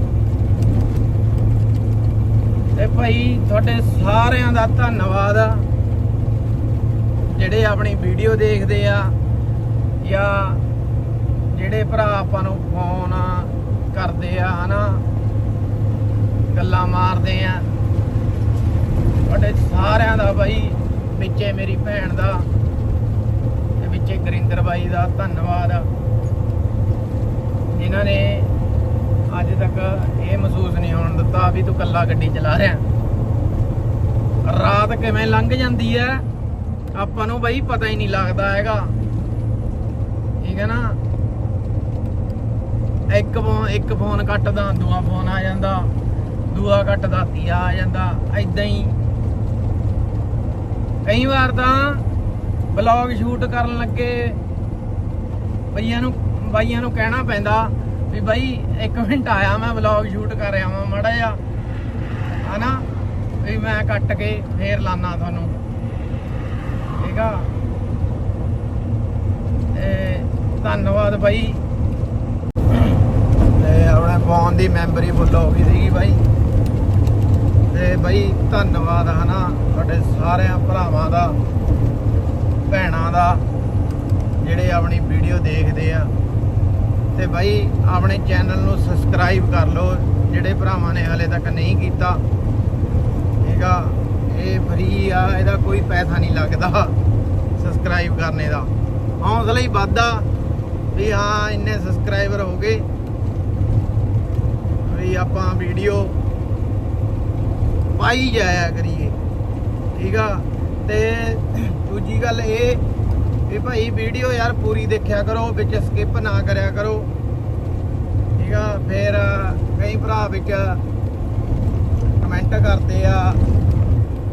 ਤੇ ਭਾਈ, ਤੁਹਾਡੇ ਸਾਰਿਆਂ ਦਾ ਧੰਨਵਾਦ ਆ। ਜਿਹੜੇ ਆਪਣੀ ਵੀਡੀਓ ਦੇਖਦੇ ਆ ਜਾਂ ਜਿਹੜੇ ਭਰਾ ਆਪਾਂ ਨੂੰ ਫੋਨ ਕਰਦੇ ਆ, ਹਨਾ? ਗੱਲਾਂ ਮਾਰਦੇ ਆ। ਤੁਹਾਡੇ ਸਾਰਿਆਂ ਦਾ ਬਾਈ, ਵਿੱਚੇ ਮੇਰੀ ਭੈਣ ਦਾ ਤੇ ਵਿੱਚੇ ਗਰਿੰਦਰ ਬਾਈ ਦਾ ਧੰਨਵਾਦ। ਜਿਨ੍ਹਾਂ ਨੇ ਅੱਜ ਤੱਕ ਇਹ ਮਹਿਸੂਸ ਨਹੀਂ ਹੋਣ ਦਿੱਤਾ ਵੀ ਤੂੰ ਕੱਲਾ ਗੱਡੀ ਚਲਾ ਰਿਹਾ। ਰਾਤ ਕਿਵੇਂ ਲੰਘ ਜਾਂਦੀ ਹੈ? ਆਪਾਂ ਨੂੰ ਬਈ ਪਤਾ ਹੀ ਨਹੀਂ ਲੱਗਦਾ ਹੈਗਾ। ਠੀਕ ਹੈ ਨਾ? ਇੱਕ ਫੋਨ ਇੱਕ ਫੋਨ ਕੱਟਦਾ, ਦੂਆ ਫੋਨ ਆ ਜਾਂਦਾ। ਦੂਆ ਕੱਟਦਾ, ਤੀਆ ਆ ਜਾਂਦਾ। ਐਦਾਂ ਹੀ। ਕਈ ਵਾਰ ਤਾਂ ਬਲੌਗ ਸ਼ੂਟ ਕਰਨ ਲੱਗੇ ਬਈਆਂ ਨੂੰ, ਬਾਈਆਂ ਨੂੰ ਕਹਿਣਾ ਪੈਂਦਾ ਵੀ ਬਾਈ 1 ਮਿੰਟ ਆਇਆ ਮੈਂ ਬਲੌਗ ਸ਼ੂਟ ਕਰ ਰਿਹਾ ਵਾਂ ਮੜਾ ਜਾ ਹਨਾ? ਵੀ ਮੈਂ ਕੱਟ ਕੇ ਫੇਰ ਲਾਨਾ ਤੁਹਾਨੂੰ। ਠੀਕ ਧੰਨਵਾਦ ਬਾਈ। ਤੇ ਆਪਣੇ ਫੋਨ ਦੀ ਮੈਮਰੀ ਫੁੱਲ ਹੋ ਗਈ ਸੀਗੀ ਬਾਈ। ਤੇ ਬਾਈ, ਧੰਨਵਾਦ ਹਨਾ, ਤੁਹਾਡੇ ਸਾਰਿਆਂ ਭਰਾਵਾਂ ਦਾ, ਭੈਣਾਂ ਦਾ, ਜਿਹੜੇ ਆਪਣੀ ਵੀਡੀਓ ਦੇਖਦੇ ਆ। ਤੇ ਬਾਈ, ਆਪਣੇ ਚੈਨਲ ਨੂੰ ਸਬਸਕ੍ਰਾਈਬ ਕਰ ਲਓ, ਜਿਹੜੇ ਭਰਾਵਾਂ ਨੇ ਹਾਲੇ ਤੱਕ ਨਹੀਂ ਕੀਤਾ। ਠੀਕ ਆ, ਇਹ ਫਰੀ ਆ, ਇਹਦਾ ਕੋਈ ਪੈਸਾ ਨਹੀਂ ਲੱਗਦਾ। ਸਬਸਕ੍ਰਾਈਬ ਕਰਨੇ ਦਾ। ਹੌਸਲਾ ਹੀ ਵੱਧਦਾ ਵੀ ਹਾਂ, ਇੰਨੇ ਸਬਸਕ੍ਰਾਈਬਰ ਹੋ ਗਏ। ਵੀ ਆਪਾਂ ਵੀਡੀਓ ਪਾਈ ਜਾਇਆ ਕਰੀਏ। ਠੀਕ ਆ? ਤੇ ਦੂਜੀ ਗੱਲ ਇਹ ਵੀ ਭਾਈ ਵੀਡੀਓ ਯਾਰ ਪੂਰੀ ਦੇਖਿਆ ਕਰੋ, ਵਿੱਚ ਸਕਿਪ ਨਾ ਕਰਿਆ ਕਰੋ। ਠੀਕ ਆ? ਫਿਰ ਕਈ ਭਰਾ ਵਿੱਚ ਕਮੈਂਟ ਕਰਦੇ ਆ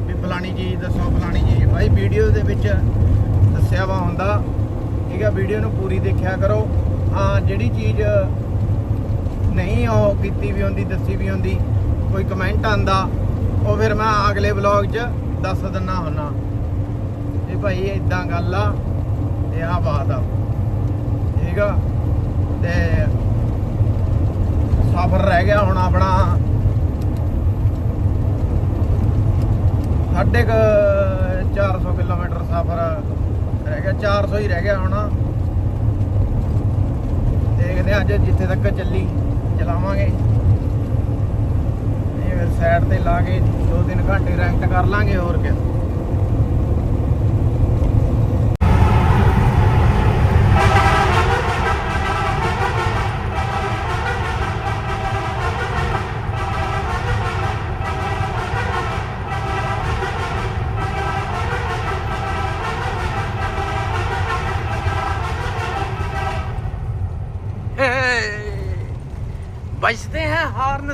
ਵੀ ਫਲਾਣੀ ਚੀਜ਼ ਦੱਸੋ, ਫਲਾਣੀ ਚੀਜ਼। ਭਾਈ ਵੀਡੀਓ ਦੇ ਵਿੱਚ ਦੱਸਿਆ ਵਾ ਹੁੰਦਾ, ਠੀਕ ਹੈ ਵੀਡੀਓ ਨੂੰ ਪੂਰੀ ਦੇਖਿਆ ਕਰੋ। ਹਾਂ, ਜਿਹੜੀ ਚੀਜ਼ ਨਹੀਂ ਉਹ ਕੀਤੀ ਵੀ ਹੁੰਦੀ, ਦੱਸੀ ਵੀ ਹੁੰਦੀ, ਕੋਈ ਕਮੈਂਟ ਆਂਦਾ ਉਹ ਫਿਰ ਮੈਂ ਅਗਲੇ ਵਲੌਗ 'ਚ ਦੱਸ ਦਿੰਨਾ ਹੁੰਨਾ ਵੀ ਭਾਈ ਇਦਾਂ ਗੱਲ ਆ, ਤੇ ਆਹ ਬਾਤ ਆ। ਠੀਕ ਆ, ਤੇ ਸਫ਼ਰ ਰਹਿ ਗਿਆ ਹੁਣ ਆਪਣਾ। ਸਾਢੇ ਕੁ 400 ਕਿਲੋਮੀਟਰ ਸਫ਼ਰ ਰਹਿ ਗਿਆ 400 ਹੀ ਰਹਿ ਗਿਆ ਹੁਣ। ਦੇਖਦੇ ਹਾਂ ਅੱਜ ਜਿੱਥੇ ਤੱਕ ਚੱਲੀ, ਚਲਾਵਾਂਗੇ। ਇਹ ਫਿਰ ਸਾਈਡ ਤੇ ਲਾ ਕੇ 2-3 ਘੰਟੇ ਰੈਂਟ ਕਰ ਲਾਂਗੇ, ਹੋਰ ਕੀ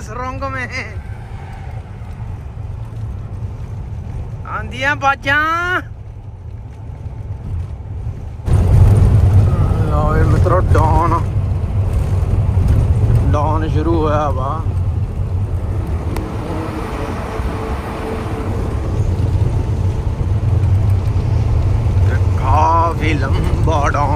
ਸੁਰੰਗ ਮੇ। ਆਂਦੀਆਂ ਬਾਜਾਂ। ਲਓ ਇਹ ਮਿੱਤਰੋ ਡਾਉਨ ਡਾਉਨ ਸ਼ੁਰੂ ਹੋਇਆ ਵਾ। ਕਾਫੀ ਲੰਬਾ ਡਾਉਨ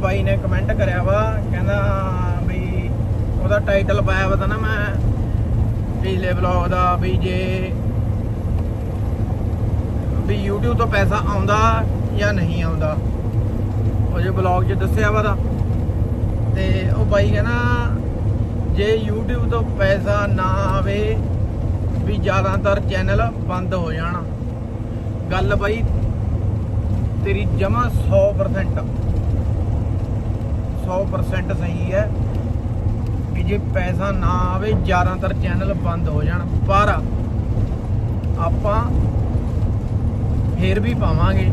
ਬਾਈ ਨੇ ਕਮੈਂਟ ਕਰਿਆ ਵਾ, ਕਹਿੰਦਾ ਬਈ ਉਹਦਾ ਟਾਈਟਲ ਪਾਇਆ ਵਾ ਤਾਂ ਨਾ ਮੈਂ ਪਿਛਲੇ ਵਲੌਗ ਦਾ ਵੀ ਜੇ ਵੀ YouTube ਤੋਂ ਪੈਸਾ ਆਉਂਦਾ ਜਾਂ ਨਹੀਂ ਆਉਂਦਾ। ਉਹ ਜੇ ਬਲੌਗ 'ਚ ਦੱਸਿਆ ਵਾ ਦਾ ਤੇ ਉਹ ਬਾਈ ਕਹਿੰਦਾ, ਜੇ YouTube ਤੋਂ ਪੈਸਾ ਨਾ ਆਵੇ ਵੀ ਜ਼ਿਆਦਾਤਰ ਚੈਨਲ ਬੰਦ ਹੋ ਜਾਣਾ। ਗੱਲ ਬਾਈ, ਤੇਰੀ ਜਮਾ 100% 100% ਸਹੀ ਹੈ ਕਿ ਜੇ ਪੈਸਾ ਨਾ ਆਵੇ, ਜ਼ਿਆਦਾਤਰ ਚੈਨਲ ਬੰਦ ਹੋ ਜਾਣ। ਪਰ ਆਪਾਂ ਫੇਰ ਵੀ ਪਾਵਾਂਗੇ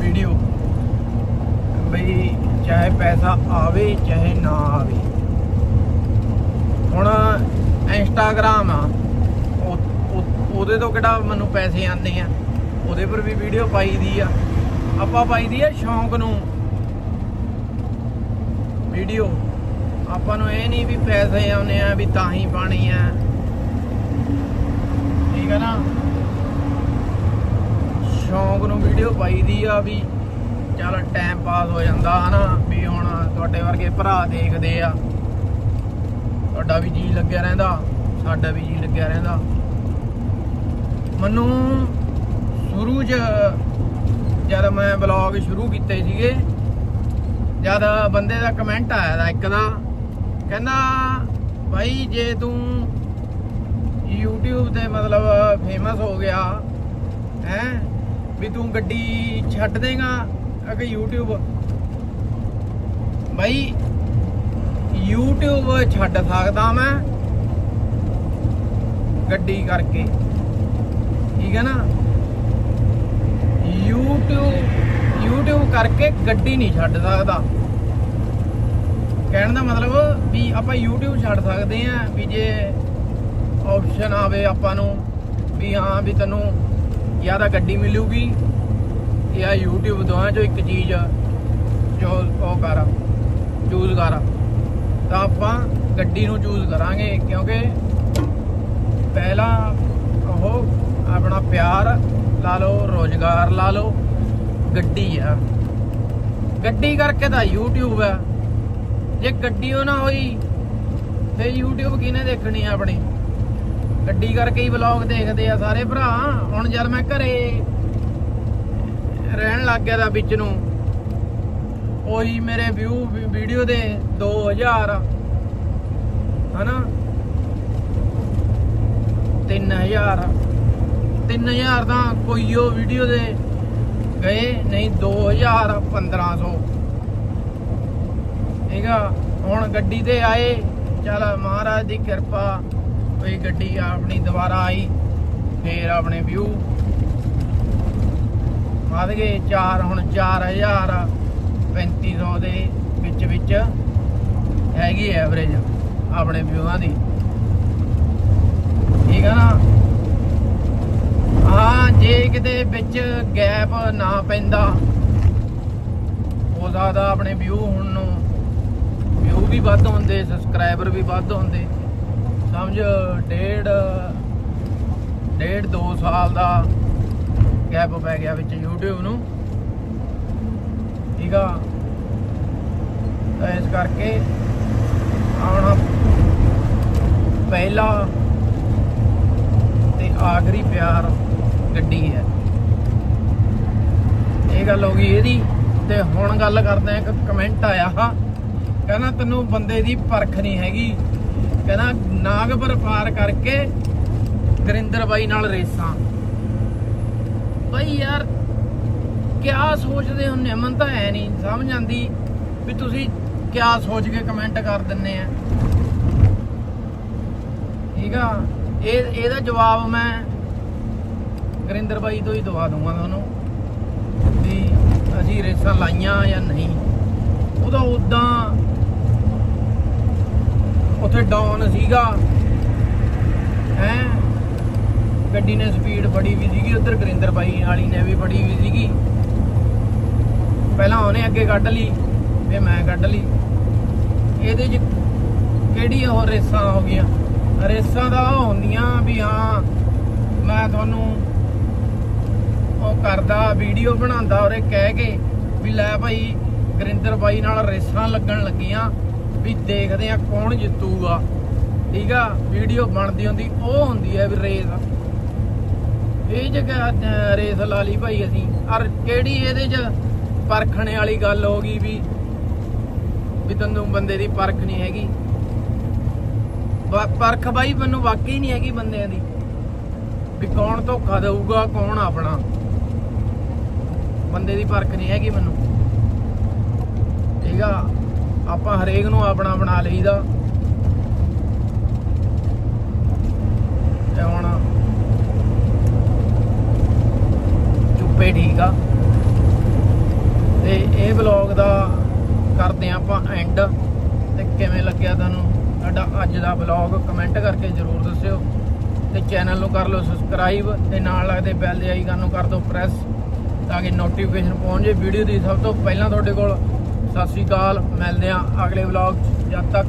ਵੀਡੀਓ ਬਈ ਚਾਹੇ ਪੈਸਾ ਆਵੇ, ਚਾਹੇ ਨਾ ਆਵੇ। ਹੁਣ ਇੰਸਟਾਗ੍ਰਾਮ ਆ ਉਹਦੇ ਤੋਂ ਕਿਹੜਾ ਮੈਨੂੰ ਪੈਸੇ ਆਉਂਦੇ ਆ? ਉਹਦੇ ਪਰ ਵੀ ਵੀਡੀਓ ਪਾਈ ਦੀ ਆ। ਆਪਾਂ ਪਾਈ ਦੀ ਆ ਸ਼ੌਂਕ ਨੂੰ। ਵੀਡੀਓ। ਆਪਾਂ ਨੂੰ ਇਹ ਨਹੀਂ ਵੀ ਪੈਸੇ ਆਉਨੇ ਆ, ਵੀ ਤਾਂ ਹੀ ਪਾਣੀ ਆ। ਠੀਕ ਹੈ ਨਾ? ਸ਼ੌਂਕ ਨੂੰ ਵੀਡੀਓ ਪਾਈ ਦੀ ਆ ਵੀ ਚੱਲ ਟਾਈਮ ਪਾਸ ਹੋ ਜਾਂਦਾ, ਹਨਾ? ਵੀ ਹੁਣ ਤੁਹਾਡੇ ਵਰਗੇ ਭਰਾ ਦੇਖਦੇ ਆ। ਤੁਹਾਡਾ ਵੀ ਜੀ ਲੱਗਿਆ ਰਹਿੰਦਾ, ਸਾਡਾ ਵੀ ਜੀ ਲੱਗਿਆ ਰਹਿੰਦਾ। ਮੈਨੂੰ ਸ਼ੁਰੂ 'ਚ, ਜਦ ਮੈਂ ਵਲੌਗ ਸ਼ੁਰੂ ਕੀਤੇ ਸੀਗੇ ਜਦ ਬੰਦੇ ਦਾ ਕਮੈਂਟ ਆਇਆ ਦਾ ਇੱਕ ਦਾ ਕਹਿੰਦਾ, ਭਾਈ ਜੇ ਤੂੰ YouTube ਤੇ ਮਤਲਬ ਫੇਮਸ ਹੋ ਗਿਆ, ਹੈ, ਵੀ ਤੂੰ ਗੱਡੀ ਛੱਡ ਦੇਗਾ ਅਗੇ YouTube? ਭਾਈ, YouTube ਛੱਡ ਸਕਦਾ ਮੈਂ ਗੱਡੀ ਕਰਕੇ। ਠੀਕ ਹੈ ਨਾ? YouTube YouTube ਕਰਕੇ ਗੱਡੀ ਨਹੀਂ ਛੱਡ ਸਕਦਾ। ਕਹਿਣ ਦਾ ਮਤਲਬ ਵੀ ਆਪਾਂ YouTube ਛੱਡ ਸਕਦੇ ਆ ਵੀ ਜੇ ਆਪਸ਼ਨ ਆਵੇ ਆਪਾਂ ਨੂੰ, ਵੀ ਹਾਂ ਵੀ ਤੈਨੂੰ ਜਾਂ ਤਾਂ ਗੱਡੀ ਮਿਲੂਗੀ ਜਾਂ YouTube ਦੋਵਾਂ ਚੋਂ ਇੱਕ ਚੀਜ਼ ਜੋ ਉਹ ਕਰ ਚੂਜ਼ ਕਰ। ਤਾਂ ਆਪਾਂ ਗੱਡੀ ਨੂੰ ਚੂਜ਼ ਕਰਾਂਗੇ ਕਿਉਂਕਿ ਪਹਿਲਾ ਉਹ ਆਪਣਾ ਪਿਆਰ ਲਾ ਲਓ, ਰੋਜ਼ਗਾਰ ਲਾ ਲਓ, ਗੱਡੀ ਆ। ਗੱਡੀ ਕਰਕੇ ਤਾਂ YouTube ਆ। ਜੇ ਗੱਡੀ ਉਹ ਨਾ ਹੋਈ ਤੇ YouTube ਕਿਹਨੇ ਦੇਖਣੀ ਆਪਣੀ? ਗੱਡੀ ਕਰਕੇ ਹੀ ਵਲੌਗ ਦੇਖਦੇ ਆ ਸਾਰੇ ਭਰਾ। ਹੁਣ ਜਦ ਮੈਂ ਘਰੇ ਰਹਿਣ ਲੱਗ ਗਿਆ ਦਾ ਵਿੱਚ ਨੂੰ, ਉਹੀ ਮੇਰੇ ਵਿਊ ਵੀਡੀਓ ਦੇ 2000 ਹਨਾ? 3000 3000 ਤਾਂ ਕੋਈ ਉਹ ਵੀਡੀਓ ਦੇ ਗਏ, ਨਹੀਂ 2000 1500 ਠੀਕ ਆ ਹੁਣ ਗੱਡੀ ਤੇ ਆਏ। ਚਲ ਮਹਾਰਾਜ ਦੀ ਕਿਰਪਾ ਕੋਈ ਗੱਡੀ ਆਪਣੀ ਦੁਬਾਰਾ ਆਈ, ਫੇਰ ਆਪਣੇ ਵਿਊ। ਵਧ ਗਏ 4 ਹੁਣ 4000 3500 ਦੇ ਵਿੱਚ ਵਿੱਚ ਹੈਗੀ ਐਵਰੇਜ ਆਪਣੇ ਵਿਊਆਂ ਦੀ। ਠੀਕ ਆ ਨਾ? ਹਾਂ ਜੇ ਕਿਤੇ ਵਿੱਚ ਗੈਪ ਨਾ ਪੈਂਦਾ, ਹੋ ਸਕਦਾ ਆਪਣੇ ਵਿਊ ਹੁਣ ਨੂੰ ਵਿਊ ਵੀ ਵੱਧ ਹੁੰਦੇ ਸਬਸਕ੍ਰਾਈਬਰ ਵੀ ਵੱਧ ਹੁੰਦੇ। ਸਮਝ, ਡੇਢ ਡੇਢ 2 ਸਾਲ ਦਾ ਗੈਪ ਪੈ ਗਿਆ ਵਿੱਚ YouTube ਨੂੰ। ਠੀਕ ਆ? ਤਾਂ ਇਸ ਕਰਕੇ ਆਉਣਾ ਪਹਿਲਾ ਤੇ ਆਖਰੀ ਪਿਆਰ ਗੱਡੀ ਹੈ। ਇਹ ਗੱਲ ਹੋ ਗਈ ਇਹਦੀ, ਤੇ ਹੁਣ ਗੱਲ ਕਰਦੇ ਆ ਇੱਕ ਕਮੈਂਟ ਆਇਆ। ਹਾਂ ਕਹਿੰਦਾ ਤੈਨੂੰ ਬੰਦੇ ਦੀ ਪਰਖ ਨਹੀਂ ਹੈਗੀ। ਕਹਿੰਦਾ ਨਾਗਪੁਰ ਪਾਰ ਕਰਕੇ ਗੁਰਿੰਦਰ ਬਾਈ ਨਾਲ ਰੇਸਾਂ। ਬਾਈ ਯਾਰ, ਕਿਆ ਸੋਚਦੇ ਹੁੰਨੇ ਮਨ ਤਾਂ ਐ ਨਹੀਂ ਸਮਝ ਆਂਦੀ ਵੀ ਤੁਸੀਂ ਕਿਆ ਸੋਚ ਕੇ ਕਮੈਂਟ ਕਰ ਦਿੰਨੇ ਆ। ਠੀਕ ਆ? ਇਹ, ਇਹਦਾ ਜਵਾਬ ਮੈਂ ਗਰਿੰਦਰ ਬਾਈ ਤੋਂ ਹੀ ਦਵਾ ਦੂੰਗਾ ਤੁਹਾਨੂੰ ਵੀ ਅਸੀਂ ਰੇਸਾਂ ਲਾਈਆਂ ਜਾਂ ਨਹੀਂ। ਉਹਦਾ ਉਦਾਂ ਉੱਥੇ ਡਾਊਨ ਸੀਗਾ। ਹੈ? ਗੱਡੀ ਨੇ ਸਪੀਡ ਫੜੀ ਵੀ ਸੀਗੀ, ਉਧਰ ਗਰਿੰਦਰ ਬਾਈ ਵਾਲੀ ਨੇ ਵੀ ਫੜੀ ਵੀ ਸੀਗੀ। ਪਹਿਲਾਂ ਉਹਨੇ ਅੱਗੇ ਕੱਢ ਲਈ, ਫਿਰ ਮੈਂ ਕੱਢ ਲਈ। ਇਹਦੇ 'ਚ ਕਿਹੜੀ ਉਹ ਰੇਸਾਂ ਹੋ ਗਈਆਂ? ਰੇਸਾਂ ਦਾ ਉਹ ਹੁੰਦੀਆਂ ਵੀ ਹਾਂ, ਮੈਂ ਤੁਹਾਨੂੰ ਉਹ ਕਰਦਾ ਵੀਡੀਓ ਬਣਾਉਂਦਾ ਔਰੇ ਕਹਿ ਕੇ ਵੀ ਲੈ ਭਾਈ, ਗਰਿੰਦਰ ਬਾਈ ਨਾਲ ਰੇਸਾਂ ਲੱਗਣ ਲੱਗੀਆਂ। ਵੀ ਦੇਖਦੇ ਆ ਕੌਣ ਜਿੱਤੂਗਾ। ਠੀਕ ਆ? ਵੀਡੀਓ ਬਣਦੀ ਹੁੰਦੀ, ਉਹ ਹੁੰਦੀ ਹੈ ਵੀ ਰੇਸ। ਇਹ ਜਗ੍ਹਾ ਰੇਸ ਲਾ ਲਈ ਭਾਈ ਅਸੀਂ। ਔਰ ਕਿਹੜੀ ਇਹਦੇ 'ਚ ਪਰਖਣੇ ਵਾਲੀ ਗੱਲ ਹੋ ਗਈ ਵੀ ਵੀ ਤੈਨੂੰ ਬੰਦੇ ਦੀ ਪਰਖ ਨਹੀਂ ਹੈਗੀ? ਪਰਖ ਬਾਈ ਮੈਨੂੰ ਵਾਕਈ ਨਹੀਂ ਹੈਗੀ ਬੰਦਿਆਂ ਦੀ। ਵੀ ਕੌਣ ਧੋਖਾ ਦੇਊਗਾ, ਕੌਣ ਆਪਣਾ। ਬੰਦੇ ਦੀ ਪਰਖ ਨਹੀਂ ਹੈਗੀ ਮੈਨੂੰ। ਠੀਕ ਆ? ਆਪਾਂ ਹਰੇਕ ਨੂੰ ਆਪਣਾ ਬਣਾ ਲਈਦਾ। ਤੇ ਹੁਣ ਚੁੱਪੇ ਠੀਕ ਆ। ਤੇ ਇਹ ਵਲੌਗ ਦਾ ਕਰਦੇ ਹਾਂ ਆਪਾਂ ਐਂਡ ਤੇ ਕਿਵੇਂ ਲੱਗਿਆ ਤੁਹਾਨੂੰ ਸਾਡਾ ਅੱਜ ਦਾ ਵਲੌਗ ਕਮੈਂਟ ਕਰਕੇ ਜਰੂਰ ਦੱਸਿਓ। ਤੇ ਚੈਨਲ ਨੂੰ ਕਰ ਲਓ ਸਬਸਕ੍ਰਾਈਬ ਤੇ ਨਾਲ ਲੱਗਦੇ ਬੈਲ ਦੇ ਆਈਕਨ ਨੂੰ ਕਰ ਦਿਓ ਪ੍ਰੈਸ ਤਾਂ ਕਿ ਨੋਟੀਫਿਕੇਸ਼ਨ ਪਹੁੰਚ ਜੇ ਵੀਡੀਓ ਦੀ ਸਭ ਤੋਂ ਪਹਿਲਾਂ ਤੁਹਾਡੇ ਕੋਲ ਸਤਿ ਸ਼੍ਰੀ ਅਕਾਲ ਮਿਲਦੇ ਹਾਂ ਅਗਲੇ ਵਲੌਗ 'ਚ। ਜਦ ਤੱਕ